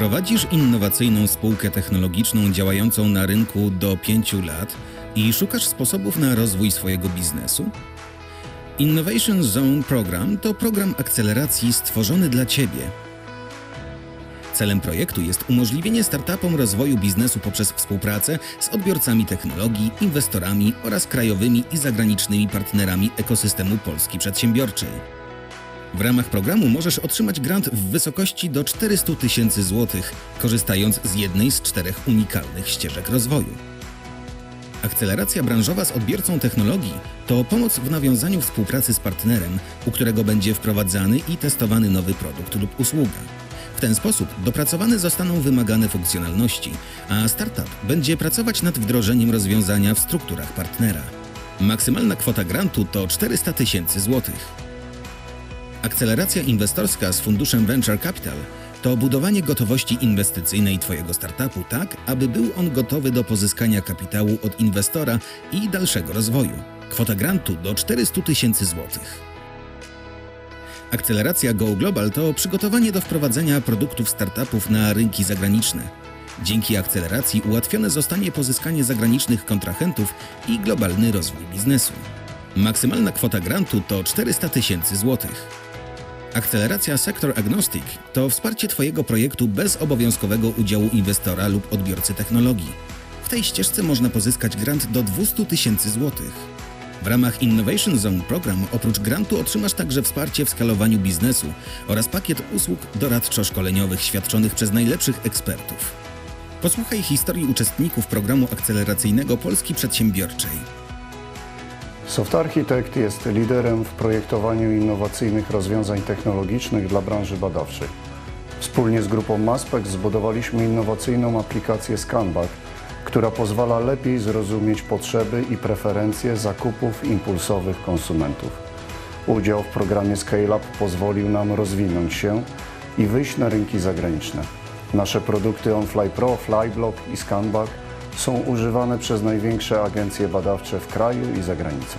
Prowadzisz innowacyjną spółkę technologiczną działającą na rynku do 5 lat i szukasz sposobów na rozwój swojego biznesu? Innovation Zone Program to program akceleracji stworzony dla Ciebie. Celem projektu jest umożliwienie startupom rozwoju biznesu poprzez współpracę z odbiorcami technologii, inwestorami oraz krajowymi i zagranicznymi partnerami ekosystemu Polski Przedsiębiorczej. W ramach programu możesz otrzymać grant w wysokości do 400 tysięcy złotych, korzystając z jednej z czterech unikalnych ścieżek rozwoju. Akceleracja branżowa z odbiorcą technologii to pomoc w nawiązaniu współpracy z partnerem, u którego będzie wprowadzany i testowany nowy produkt lub usługa. W ten sposób dopracowane zostaną wymagane funkcjonalności, a startup będzie pracować nad wdrożeniem rozwiązania w strukturach partnera. Maksymalna kwota grantu to 400 tysięcy złotych. Akceleracja inwestorska z funduszem Venture Capital to budowanie gotowości inwestycyjnej Twojego startupu tak, aby był on gotowy do pozyskania kapitału od inwestora i dalszego rozwoju. Kwota grantu do 400 tysięcy złotych. Akceleracja Go Global to przygotowanie do wprowadzenia produktów startupów na rynki zagraniczne. Dzięki akceleracji ułatwione zostanie pozyskanie zagranicznych kontrahentów i globalny rozwój biznesu. Maksymalna kwota grantu to 400 tysięcy złotych. Akceleracja Sector Agnostic to wsparcie Twojego projektu bez obowiązkowego udziału inwestora lub odbiorcy technologii. W tej ścieżce można pozyskać grant do 200 tysięcy złotych. W ramach Innovation Zone Program oprócz grantu otrzymasz także wsparcie w skalowaniu biznesu oraz pakiet usług doradczo-szkoleniowych świadczonych przez najlepszych ekspertów. Posłuchaj historii uczestników programu akceleracyjnego Polski Przedsiębiorczej. Soft Architect jest liderem w projektowaniu innowacyjnych rozwiązań technologicznych dla branży badawczej. Wspólnie z grupą Maspex zbudowaliśmy innowacyjną aplikację Scanback, która pozwala lepiej zrozumieć potrzeby i preferencje zakupów impulsowych konsumentów. Udział w programie Scale-Up pozwolił nam rozwinąć się i wyjść na rynki zagraniczne. Nasze produkty OnFly Pro, Flyblock i Scanback są używane przez największe agencje badawcze w kraju i za granicą.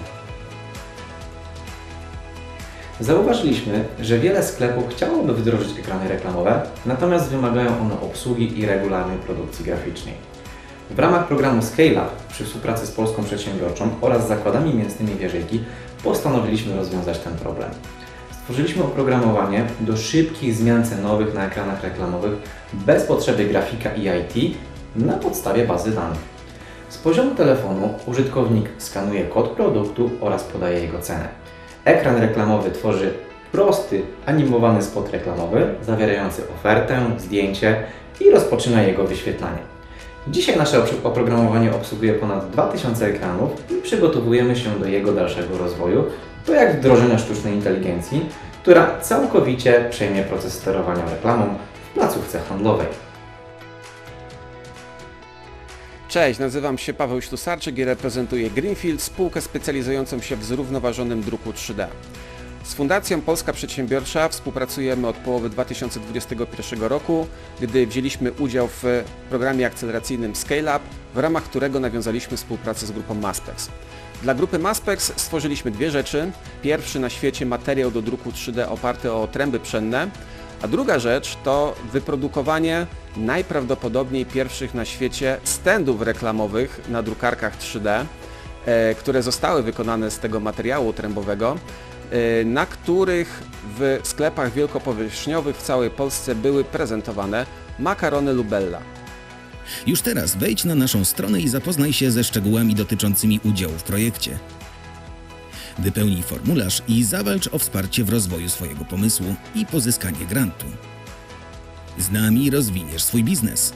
Zauważyliśmy, że wiele sklepów chciałoby wdrożyć ekrany reklamowe, natomiast wymagają one obsługi i regularnej produkcji graficznej. W ramach programu Scale Up przy współpracy z Polską Przedsiębiorczą oraz zakładami mięsnymi Wierzejki postanowiliśmy rozwiązać ten problem. Stworzyliśmy oprogramowanie do szybkich zmian cenowych na ekranach reklamowych bez potrzeby grafika i IT na podstawie bazy danych. Z poziomu telefonu użytkownik skanuje kod produktu oraz podaje jego cenę. Ekran reklamowy tworzy prosty, animowany spot reklamowy zawierający ofertę, zdjęcie i rozpoczyna jego wyświetlanie. Dzisiaj nasze opr- oprogramowanie obsługuje ponad 2000 ekranów i przygotowujemy się do jego dalszego rozwoju, to jak wdrożenia sztucznej inteligencji, która całkowicie przejmie proces sterowania reklamą w placówce handlowej. Cześć, nazywam się Paweł Ślusarczyk i reprezentuję Greenfield, spółkę specjalizującą się w zrównoważonym druku 3D. Z Fundacją Polska Przedsiębiorcza współpracujemy od połowy 2021 roku, gdy wzięliśmy udział w programie akceleracyjnym Scale Up, w ramach którego nawiązaliśmy współpracę z grupą Maspex. Dla grupy Maspex stworzyliśmy dwie rzeczy. Pierwszy na świecie materiał do druku 3D oparty o tręby pszenne, a druga rzecz to wyprodukowanie najprawdopodobniej pierwszych na świecie standów reklamowych na drukarkach 3D, e, które zostały wykonane z tego materiału trębowego, e, na których w sklepach wielkopowierzchniowych w całej Polsce były prezentowane makarony Lubella. Już teraz wejdź na naszą stronę i zapoznaj się ze szczegółami dotyczącymi udziału w projekcie. Wypełnij formularz i zawalcz o wsparcie w rozwoju swojego pomysłu i pozyskanie grantu. Z nami rozwiniesz swój biznes.